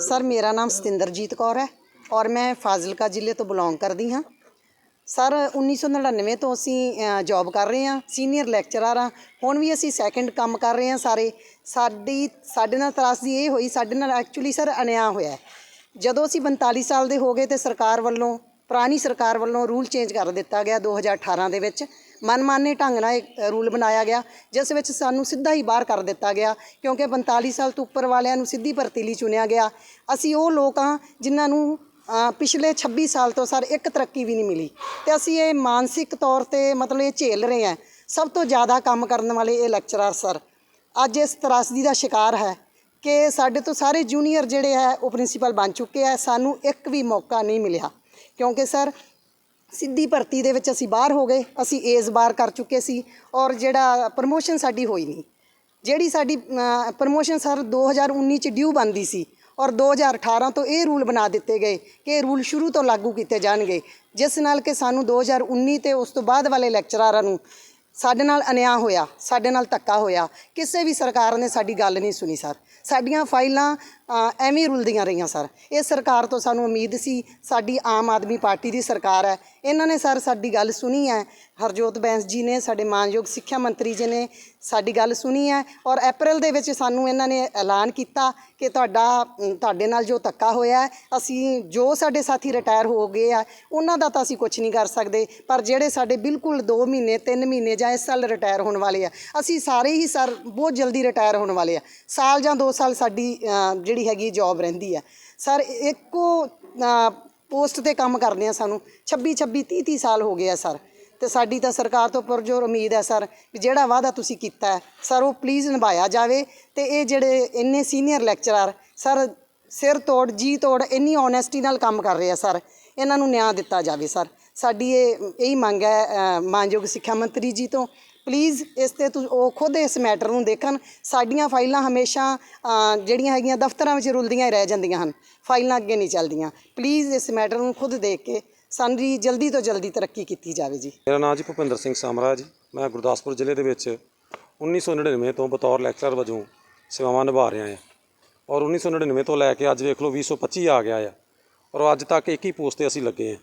Sir, ਮੇਰਾ ਨਾਮ ਸਤਿੰਦਰਜੀਤ ਕੌਰ ਹੈ ਔਰ ਮੈਂ ਫਾਜ਼ਿਲਕਾ ਜ਼ਿਲ੍ਹੇ ਤੋਂ ਬਿਲੋਂਗ ਕਰਦੀ ਹਾਂ। ਸਰ 1999 ਤੋਂ ਅਸੀਂ ਜੌਬ ਕਰ ਰਹੇ ਹਾਂ ਸੀਨੀਅਰ ਲੈਕਚਰਰ ਹਾਂ। ਹੁਣ ਵੀ ਅਸੀਂ ਸੈਕੰਡ ਕੰਮ ਕਰ ਰਹੇ ਹਾਂ ਸਾਰੇ। ਸਾਡੀ, ਸਾਡੇ ਨਾਲ ਤਰਾਸਦੀ ਇਹ ਹੋਈ, ਸਾਡੇ ਨਾਲ ਐਕਚੁਅਲੀ ਸਰ ਅਨਿਆ ਹੋਇਆ ਜਦੋਂ ਅਸੀਂ 45 ਸਾਲ ਦੇ ਹੋ ਗਏ ਤੇ ਸਰਕਾਰ ਵੱਲੋਂ ਪੁਰਾਣੀ ਸਰਕਾਰ ਵੱਲੋਂ ਰੂਲ ਚੇਂਜ ਕਰ ਦਿੱਤਾ ਗਿਆ 2018 ਦੇ ਵਿੱਚ। ਮਨਮਾਨੇ ਢੰਗ ਨਾਲ ਇੱਕ ਰੂਲ ਬਣਾਇਆ ਗਿਆ, ਜਿਸ ਵਿੱਚ ਸਾਨੂੰ ਸਿੱਧਾ ਹੀ ਬਾਹਰ ਕਰ ਦਿੱਤਾ ਗਿਆ, ਕਿਉਂਕਿ 45 ਸਾਲ ਤੋਂ ਉੱਪਰ ਵਾਲਿਆਂ ਨੂੰ ਸਿੱਧੀ ਭਰਤੀ ਲਈ ਚੁਣਿਆ ਗਿਆ। ਅਸੀਂ ਉਹ ਲੋਕ ਹਾਂ ਜਿਨ੍ਹਾਂ ਨੂੰ ਪਿਛਲੇ 26 ਸਾਲ ਤੋਂ ਸਰ ਇੱਕ ਤਰੱਕੀ ਵੀ ਨਹੀਂ ਮਿਲੀ। ਤੇ ਅਸੀਂ ਇਹ ਮਾਨਸਿਕ ਤੌਰ ਤੇ ਮਤਲਬ ਇਹ ਝੇਲ ਰਹੇ ਹਾਂ। ਸਭ ਤੋਂ ਜ਼ਿਆਦਾ ਕੰਮ ਕਰਨ ਵਾਲੇ ਇਹ ਲੈਕਚਰਰ ਸਰ। ਅੱਜ ਇਸ ਤਰਾਸਦੀ ਦਾ ਸ਼ਿਕਾਰ ਹੈ ਕਿ ਸਾਡੇ ਤੋਂ ਸਾਰੇ ਜੂਨੀਅਰ ਜਿਹੜੇ ਹੈ, ਉਹ ਪ੍ਰਿੰਸੀਪਲ ਬਣ ਚੁੱਕੇ ਆ ਸਾਨੂੰ ਇੱਕ ਵੀ ਮੌਕਾ ਨਹੀਂ ਮਿਲਿਆ। ਕਿਉਂਕਿ ਸਰ, ਸਿੱਧੀ ਭਰਤੀ ਦੇ ਵਿੱਚ ਅਸੀਂ ਬਾਹਰ ਹੋ ਗਏ, ਅਸੀਂ ਏਜ਼ ਬਾਰ ਕਰ ਚੁੱਕੇ ਸੀ ਔਰ ਜਿਹੜਾ ਪ੍ਰਮੋਸ਼ਨ ਸਾਡੀ ਹੋਈ ਨਹੀਂ। ਜਿਹੜੀ ਸਾਡੀ ਪ੍ਰਮੋਸ਼ਨ ਸਰ 2019 ਚ ਡਿਊ ਬੰਦੀ ਸੀ ਔਰ 2018 ਤੋਂ ਇਹ ਰੂਲ ਬਣਾ ਦਿੱਤੇ ਗਏ ਕਿ ਇਹ ਰੂਲ ਸ਼ੁਰੂ ਤੋਂ ਲਾਗੂ ਕੀਤੇ ਜਾਣਗੇ। ਜਿਸ ਨਾਲ ਕਿ ਸਾਨੂੰ 2019 ਤੇ ਉਸ ਤੋਂ ਬਾਅਦ ਵਾਲੇ ਲੈਕਚਰਾਰਾਂ ਨੂੰ ਸਾਡੇ ਨਾਲ ਅਨਿਆਂ ਹੋਇਆ, ਸਾਡੇ ਨਾਲ ਧੱਕਾ ਹੋਇਆ। ਕਿਸੇ ਵੀ ਸਰਕਾਰ ਨੇ ਸਾਡੀ ਗੱਲ ਨਹੀਂ ਸੁਣੀ ਸਰ। ਸਾਡੀਆਂ ਫਾਈਲਾਂ ਐਵੇਂ ਹੀ ਰੁਲਦੀਆਂ ਰਹੀਆਂ ਸਰ। ਇਹ ਸਰਕਾਰ ਤੋਂ ਸਾਨੂੰ ਉਮੀਦ ਸੀ, ਸਾਡੀ ਆਮ ਆਦਮੀ ਪਾਰਟੀ ਦੀ ਸਰਕਾਰ ਹੈ। ਇਹਨਾਂ ਨੇ ਸਰ ਸਾਡੀ ਗੱਲ ਸੁਣੀ ਹੈ। ਹਰਜੋਤ ਬੈਂਸ ਜੀ ਨੇ, ਸਾਡੇ ਮਾਨਯੋਗ ਸਿੱਖਿਆ ਮੰਤਰੀ ਜੀ ਨੇ ਸਾਡੀ ਗੱਲ ਸੁਣੀ ਹੈ ਔਰ ਅਪ੍ਰੈਲ ਦੇ ਵਿੱਚ ਸਾਨੂੰ ਇਹਨਾਂ ਨੇ ਐਲਾਨ ਕੀਤਾ ਕਿ ਤੁਹਾਡਾ ਤੁਹਾਡੇ ਨਾਲ ਜੋ ਧੱਕਾ ਹੋਇਆ ਅਸੀਂ ਜੋ ਸਾਡੇ ਸਾਥੀ ਰਿਟਾਇਰ ਹੋ ਗਏ ਆ, ਉਹਨਾਂ ਦਾ ਤਾਂ ਅਸੀਂ ਕੁਝ ਨਹੀਂ ਕਰ ਸਕਦੇ। ਪਰ ਜਿਹੜੇ ਸਾਡੇ ਬਿਲਕੁਲ 2 ਮਹੀਨੇ 3 ਮਹੀਨੇ ਜਾਂ ਇਸ ਸਾਲ ਰਿਟਾਇਰ ਹੋਣ ਵਾਲੇ ਆ, ਅਸੀਂ ਸਾਰੇ ਹੀ ਸਰ ਬਹੁਤ ਜਲਦੀ ਰਿਟਾਇਰ ਹੋਣ ਵਾਲੇ ਆ। ਸਾਲ ਜਾਂ 2 ਸਾਲ ਸਾਡੀ ਜਿਹੜੀ ਜਿਹੜੀ ਹੈਗੀ ਜੌਬ ਰਹਿੰਦੀ ਹੈ ਸਰ, ਇੱਕੋ ਪੋਸਟ ਤੇ ਕੰਮ ਕਰਦੇ ਆ ਸਾਨੂੰ। 26 26 30 30 ਸਾਲ ਹੋ ਗਏ ਆ ਸਰ। ਤੇ ਸਾਡੀ ਤਾਂ ਸਰਕਾਰ ਤੋਂ ਪੁਰਜੋਰ ਉਮੀਦ ਹੈ ਸਰ ਵੀ ਜਿਹੜਾ ਵਾਅਦਾ ਤੁਸੀਂ ਕੀਤਾ ਹੈ, ਸਰ, ਉਹ ਪਲੀਜ਼ ਨਿਭਾਇਆ ਜਾਵੇ। ਤੇ ਇਹ ਜਿਹੜੇ ਇੰਨੇ ਸੀਨੀਅਰ ਲੈਕਚਰਰ ਸਰ, ਸਿਰ ਤੋੜ, ਜੀ ਤੋੜ, ਇੰਨੀ ਓਨੈਸਟੀ ਨਾਲ ਕੰਮ ਕਰ ਰਹੇ ਆ ਸਰ। ਇਹਨਾਂ ਨੂੰ ਨਿਆਂ ਦਿੱਤਾ ਜਾਵੇ ਸਰ। ਸਾਡੀ ਇਹ, ਇਹੀ ਮੰਗ ਹੈ ਮਾਨਯੋਗ ਸਿੱਖਿਆ ਮੰਤਰੀ ਜੀ ਤੋਂ ਪਲੀਜ਼ ਇਸ ਤੇ ਤੁ- ਉਹ ਖੁਦ ਇਸ ਮੈਟਰ ਨੂੰ ਦੇਖਣ। ਸਾਡੀਆਂ ਫਾਈਲਾਂ ਹਮੇਸ਼ਾ ਅ, ਜਿਹੜੀਆਂ ਹੈਗੀਆਂ ਦਫ਼ਤਰਾਂ ਵਿੱਚ ਰੁਲਦੀਆਂ ਹੀ ਰਹਿ ਜਾਂਦੀਆਂ ਹਨ। ਫਾਈਲਾਂ ਅੱਗੇ ਨਹੀਂ ਚੱਲਦੀਆਂ। ਪਲੀਜ਼ ਇਸ ਮੈਟਰ ਨੂੰ ਖੁਦ ਦੇਖ ਕੇ ਸਾਡੀ ਜਲਦੀ ਤੋਂ ਜਲਦੀ ਤਰੱਕੀ ਕੀਤੀ ਜਾਵੇ ਜੀ। ਮੇਰਾ ਨਾਮ ਜੀ ਭੁਪਿੰਦਰ ਸਿੰਘ ਸਾਮਰਾ ਜੀ ਮੈਂ ਗੁਰਦਾਸਪੁਰ ਜ਼ਿਲ੍ਹੇ ਦੇ ਵਿੱਚ 1999 ਤੋਂ ਬਤੌਰ ਲੈਕਚਰਰ ਵਜੋਂ ਸੇਵਾਵਾਂ ਨਿਭਾ ਰਿਹਾ ਹਾਂ। ਔਰ 1999 ਤੋਂ ਲੈ ਕੇ ਅੱਜ ਵੇਖ ਲਓ 2025 ਆ ਗਿਆ ਆ। ਔਰ ਅੱਜ ਤੱਕ ਇੱਕ ਹੀ ਪੋਸਟ ਤੇ ਅਸੀਂ ਲੱਗੇ ਹਾਂ।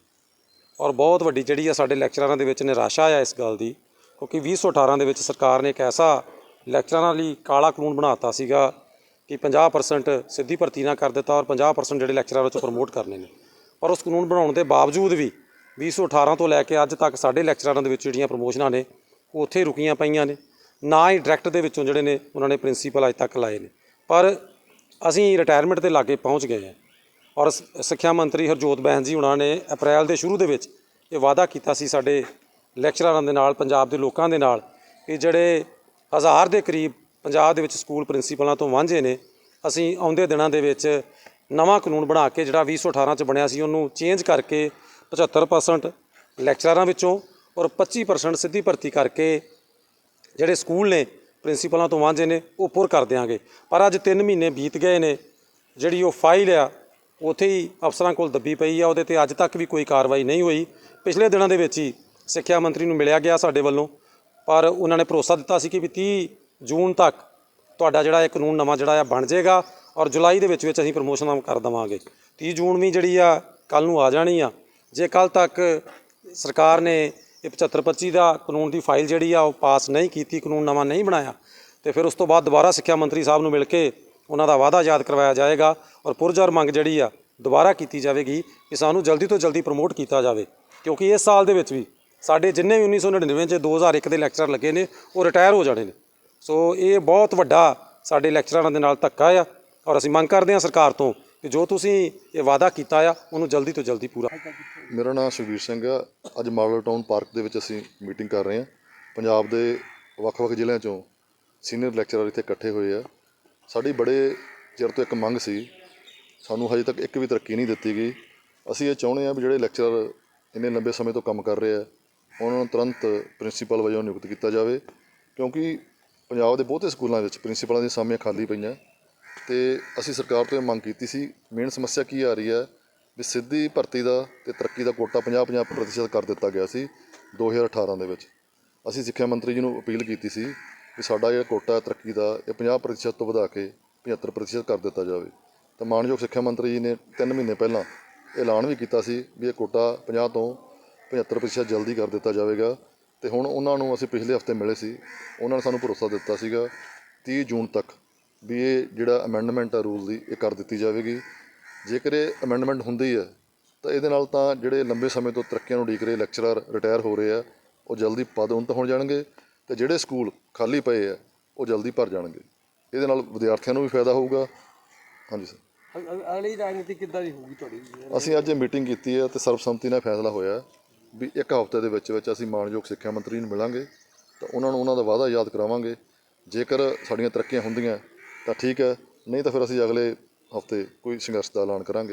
ਔਰ ਬਹੁਤ ਵੱਡੀ ਜਿਹੜੀ ਆ ਸਾਡੇ ਲੈਕਚਰਾਰਾਂ ਦੇ ਵਿੱਚ ਨਿਰਾਸ਼ਾ ਆ ਇਸ ਗੱਲ ਦੀ। ਕਿਉਂਕਿ 2018 ਦੇ ਵਿੱਚ ਸਰਕਾਰ ਨੇ ਇੱਕ ਐਸਾ ਲੈਕਚਰਾਰਾਂ ਲਈ ਕਾਲਾ ਕਾਨੂੰਨ ਬਣਾਤਾ ਸੀਗਾ ਕਿ 50% ਸਿੱਧੀ ਭਰਤੀ ਨਾ ਕਰ ਦਿੱਤਾ ਔਰ 50% ਜਿਹੜੇ ਲੈਕਚਰਾਰ ਉਹ ਪ੍ਰਮੋਟ ਕਰਨੇ ਨੇ। ਪਰ ਉਸ ਕਾਨੂੰਨ ਬਣਾਉਣ ਦੇ ਬਾਵਜੂਦ ਵੀ 2018 ਤੋਂ ਲੈ ਕੇ ਅੱਜ ਤੱਕ ਸਾਡੇ ਲੈਕਚਰਾਰਾਂ ਦੇ ਵਿੱਚ ਜਿਹੜੀਆਂ ਪ੍ਰਮੋਸ਼ਨਾਂ ਨੇ, ਉਹ ਉੱਥੇ ਹੀ ਰੁਕੀਆਂ ਪਈਆਂ ਨੇ। ਨਾ ਹੀ ਡਾਇਰੈਕਟ ਦੇ ਵਿੱਚੋਂ ਜਿਹੜੇ ਨੇ ਉਹਨਾਂ ਨੇ ਪ੍ਰਿੰਸੀਪਲ ਅੱਜ ਤੱਕ ਲਾਏ ਨੇ। ਪਰ ਅਸੀਂ ਰਿਟਾਇਰਮੈਂਟ ਦੇ ਲਾਗੇ ਪਹੁੰਚ ਗਏ ਹਾਂ ਔਰ ਸਿੱਖਿਆ ਮੰਤਰੀ ਹਰਜੋਤ ਬੈਂਸ ਜੀ ਉਹਨਾਂ ਨੇ ਅਪ੍ਰੈਲ ਦੇ ਸ਼ੁਰੂ ਦੇ ਵਿੱਚ ਇਹ ਵਾਅਦਾ ਕੀਤਾ ਸੀ ਸਾਡੇ ਲੈਕਚਰਾਰਾਂ ਦੇ ਨਾਲ, ਪੰਜਾਬ ਦੇ ਲੋਕਾਂ ਦੇ ਨਾਲ ਕਿ ਜਿਹੜੇ ਹਜ਼ਾਰ ਦੇ ਕਰੀਬ ਪੰਜਾਬ ਦੇ ਵਿੱਚ ਸਕੂਲ ਪ੍ਰਿੰਸੀਪਲਾਂ ਤੋਂ ਵਾਂਝੇ ਨੇ, ਅਸੀਂ ਆਉਂਦੇ ਦਿਨਾਂ ਦੇ ਵਿੱਚ ਨਵਾਂ ਕਾਨੂੰਨ ਬਣਾ ਕੇ ਜਿਹੜਾ 2018 ਚ ਬਣਿਆ ਸੀ, ਉਹਨੂੰ ਚੇਂਜ ਕਰਕੇ 75% ਲੈਕਚਰਾਰਾਂ ਵਿੱਚੋਂ ਔਰ 25% ਸਿੱਧੀ ਭਰਤੀ ਕਰਕੇ ਜਿਹੜੇ ਸਕੂਲ ਨੇ ਪ੍ਰਿੰਸੀਪਲਾਂ ਤੋਂ ਵਾਂਝੇ ਨੇ, ਉਹ ਪੁਰ ਕਰ ਦਿਆਂਗੇ। ਪਰ ਅੱਜ 3 ਮਹੀਨੇ ਬੀਤ ਗਏ ਨੇ, ਜਿਹੜੀ ਉਹ ਫਾਈਲ ਆ, ਉੱਥੇ ਹੀ ਅਫਸਰਾਂ ਕੋਲ ਦੱਬੀ ਪਈ ਆ, ਉਹਦੇ ਤੇ ਅੱਜ ਤੱਕ ਵੀ ਕੋਈ ਕਾਰਵਾਈ ਨਹੀਂ ਹੋਈ। ਪਿਛਲੇ ਦਿਨਾਂ ਦੇ ਵਿੱਚ ਹੀ ਸਿੱਖਿਆ ਮੰਤਰੀ ਨੂੰ ਮਿਲਿਆ ਗਿਆ ਸਾਡੇ ਵੱਲੋਂ, ਪਰ ਉਹਨਾਂ ਨੇ ਭਰੋਸਾ ਦਿੱਤਾ ਸੀ ਕਿ ਵੀ 30 ਜੂਨ ਤੱਕ ਤੁਹਾਡਾ ਜਿਹੜਾ ਇਹ ਕਾਨੂੰਨ ਨਵਾਂ ਜਿਹੜਾ ਆ ਬਣ ਜਾਏਗਾ ਔਰ ਜੁਲਾਈ ਦੇ ਵਿੱਚ ਵਿੱਚ ਅਸੀਂ ਪ੍ਰਮੋਸ਼ਨਾਂ ਕਰ ਦੇਵਾਂਗੇ। 30 ਜੂਨ ਵੀ ਜਿਹੜੀ ਆ ਕੱਲ ਨੂੰ ਆ ਜਾਣੀ ਆ। ਜੇ ਕੱਲ ਤੱਕ ਸਰਕਾਰ ਨੇ ਇਹ 7525 ਦਾ ਕਾਨੂੰਨ ਦੀ ਫਾਈਲ ਜਿਹੜੀ ਆ, ਉਹ ਪਾਸ ਨਹੀਂ ਕੀਤੀ, ਕਾਨੂੰਨ ਨਵਾਂ ਨਹੀਂ ਬਣਾਇਆ, ਤੇ ਫਿਰ ਉਸ ਤੋਂ ਬਾਅਦ ਦੁਬਾਰਾ ਸਿੱਖਿਆ ਮੰਤਰੀ ਸਾਹਿਬ ਨੂੰ ਮਿਲ ਕੇ ਉਹਨਾਂ ਦਾ ਵਾਅਦਾ ਯਾਦ ਕਰਵਾਇਆ ਜਾਏਗਾ ਔਰ ਪੁਰਜੋਰ ਮੰਗ ਜਿਹੜੀ ਆ, ਦੁਬਾਰਾ ਕੀਤੀ ਜਾਵੇਗੀ ਕਿ ਸਾਨੂੰ ਜਲਦੀ ਤੋਂ ਜਲਦੀ ਪ੍ਰਮੋਟ ਕੀਤਾ ਜਾਵੇ। ਕਿਉਂਕਿ ਇਸ ਸਾਲ ਦੇ ਵਿੱਚ ਵੀ ਸਾਡੇ ਜਿੰਨੇ ਵੀ 1999 ਚ 2001 ਦੇ ਲੈਕਚਰਰ ਲੱਗੇ ਨੇ, ਉਹ ਰਿਟਾਇਰ ਹੋ ਜਾਣੇ ਨੇ। ਸੋ ਇਹ ਬਹੁਤ ਵੱਡਾ ਸਾਡੇ ਲੈਕਚਰਾਰਾਂ ਦੇ ਨਾਲ ਧੱਕਾ ਆ ਔਰ ਅਸੀਂ ਮੰਗ ਕਰਦੇ ਹਾਂ ਸਰਕਾਰ ਤੋਂ ਕਿ ਜੋ ਤੁਸੀਂ ਇਹ ਵਾਅਦਾ ਕੀਤਾ ਆ, ਉਹਨੂੰ ਜਲਦੀ ਤੋਂ ਜਲਦੀ ਪੂਰਾ ਮੇਰਾ ਨਾਮ ਸੁਖਵੀਰ ਸਿੰਘ ਆ। ਅੱਜ ਮਾਡਲ ਟਾਊਨ ਪਾਰਕ ਦੇ ਵਿੱਚ ਅਸੀਂ ਮੀਟਿੰਗ ਕਰ ਰਹੇ ਹਾਂ। ਪੰਜਾਬ ਦੇ ਵੱਖ-ਵੱਖ ਜ਼ਿਲ੍ਹਿਆਂ ਚੋਂ ਸੀਨੀਅਰ ਲੈਕਚਰਰ ਇੱਥੇ ਇਕੱਠੇ ਹੋਏ ਆ। ਸਾਡੀ ਬੜੇ ਚਿਰ ਤੋਂ ਇੱਕ ਮੰਗ ਸੀ। ਸਾਨੂੰ ਹਜੇ ਤੱਕ ਇੱਕ ਵੀ ਤਰੱਕੀ ਨਹੀਂ ਦਿੱਤੀ ਗਈ। ਅਸੀਂ ਇਹ ਚਾਹੁੰਦੇ ਹਾਂ ਵੀ ਜਿਹੜੇ ਲੈਕਚਰਰ ਇੰਨੇ ਲੰਬੇ ਸਮੇਂ ਤੋਂ ਕੰਮ ਕਰ ਰਹੇ ਆ ਉਹਨਾਂ ਨੂੰ ਤੁਰੰਤ ਪ੍ਰਿੰਸੀਪਲ ਵਜੋਂ ਨਿਯੁਕਤ ਕੀਤਾ ਜਾਵੇ, ਕਿਉਂਕਿ ਪੰਜਾਬ ਦੇ ਬਹੁਤੇ ਸਕੂਲਾਂ ਵਿੱਚ ਪ੍ਰਿੰਸੀਪਲਾਂ ਦੀਆਂ ਸਾਮੀਆਂ ਖਾਲੀ ਪਈਆਂ। ਤੇ ਅਸੀਂ ਸਰਕਾਰ ਤੋਂ ਇਹ ਮੰਗ ਕੀਤੀ ਸੀ, ਮੇਨ ਸਮੱਸਿਆ ਕੀ ਆ ਰਹੀ ਹੈ? ਵੀ ਸਿੱਧੀ ਭਰਤੀ ਦਾ ਤੇ ਤਰੱਕੀ ਦਾ ਕੋਟਾ 50-50% ਪ੍ਰਤੀਸ਼ਤ ਕਰ ਦਿੱਤਾ ਗਿਆ ਸੀ 2018 ਦੇ ਵਿੱਚ। ਅਸੀਂ ਸਿੱਖਿਆ ਮੰਤਰੀ ਜੀ ਨੂੰ ਅਪੀਲ ਕੀਤੀ ਸੀ ਕਿ ਸਾਡਾ ਜਿਹੜਾ ਕੋਟਾ ਤਰੱਕੀ ਦਾ, ਇਹ 50% ਤੋਂ ਵਧਾ ਕੇ 75% ਕਰ ਦਿੱਤਾ ਜਾਵੇ। ਤਾਂ ਮਾਨਯੋਗ ਸਿੱਖਿਆ ਮੰਤਰੀ ਜੀ ਨੇ 3 ਮਹੀਨੇ ਪਹਿਲਾਂ ਐਲਾਨ ਵੀ ਕੀਤਾ ਸੀ ਵੀ ਇਹ ਕੋਟਾ 50 ਤੋਂ 75% ਜਲਦੀ ਕਰ ਦਿੱਤਾ ਜਾਵੇਗਾ। ਤੇ ਹੁਣ ਉਹਨਾਂ ਨੂੰ ਅਸੀਂ ਪਿਛਲੇ ਹਫ਼ਤੇ ਮਿਲੇ ਸੀ। ਉਹਨਾਂ ਨੇ ਸਾਨੂੰ ਭਰੋਸਾ ਦਿੱਤਾ ਸੀਗਾ 30 ਜੂਨ ਤੱਕ ਵੀ ਇਹ ਜਿਹੜਾ ਅਮੈਂਡਮੈਂਟ ਹੈ ਰੂਲ ਦੀ ਇਹ ਕਰ ਦਿੱਤੀ ਜਾਵੇਗੀ। ਜੇਕਰ ਇਹ ਅਮੈਂਡਮੈਂਟ ਹੁੰਦੀ ਹੈ ਤਾਂ ਇਹਦੇ ਨਾਲ ਤਾਂ ਜਿਹੜੇ ਲੰਬੇ ਸਮੇਂ ਤੋਂ ਤਰੱਕੀਆਂ ਨੂੰ ਉਡੀਕ ਰਹੇ ਲੈਕਚਰਰ ਰਿਟਾਇਰ ਹੋ ਰਹੇ ਆ ਉਹ ਜਲਦੀ ਪਦ ਉੱਨਤ ਹੋ ਜਾਣਗੇ ਤੇ ਜਿਹੜੇ ਸਕੂਲ ਖਾਲੀ ਪਏ ਆ ਉਹ ਜਲਦੀ ਭਰ ਜਾਣਗੇ। ਇਹਦੇ ਨਾਲ ਵਿਦਿਆਰਥੀਆਂ ਨੂੰ ਵੀ ਫਾਇਦਾ ਹੋਊਗਾ। ਹਾਂਜੀ ਸਰ। ਅਗ- ਅਗ- ਅਗਲੀ ਰਾਜਨੀਤੀ ਕਿੱਦਾਂ ਦੀ ਹੋਊਗੀ ਤੁਹਾਡੀ? ਅਸੀਂ ਅੱਜ ਇਹ ਮੀਟਿੰਗ ਕੀਤੀ ਹੈ ਤੇ ਸਰਬਸੰਮਤੀ ਨਾਲ ਫੈਸਲਾ ਹੋਇਆ। ਵੀ ਇੱਕ ਹਫ਼ਤੇ ਦੇ ਵਿੱਚ ਵਿੱਚ ਅਸੀਂ ਮਾਨਯੋਗ ਸਿੱਖਿਆ ਮੰਤਰੀ ਨੂੰ ਮਿਲਾਂਗੇ ਤਾਂ ਉਹਨਾਂ ਨੂੰ ਉਹਨਾਂ ਦਾ ਵਾਅਦਾ ਯਾਦ ਕਰਾਵਾਂਗੇ। ਜੇਕਰ ਸਾਡੀਆਂ ਤਰੱਕੀਆਂ ਹੁੰਦੀਆਂ ਤਾਂ ਠੀਕ ਹੈ, ਨਹੀਂ ਤਾਂ ਫਿਰ ਅਸੀਂ ਅਗਲੇ ਹਫ਼ਤੇ ਕੋਈ ਸੰਘਰਸ਼ ਦਾ ਐਲਾਨ ਕਰਾਂਗੇ।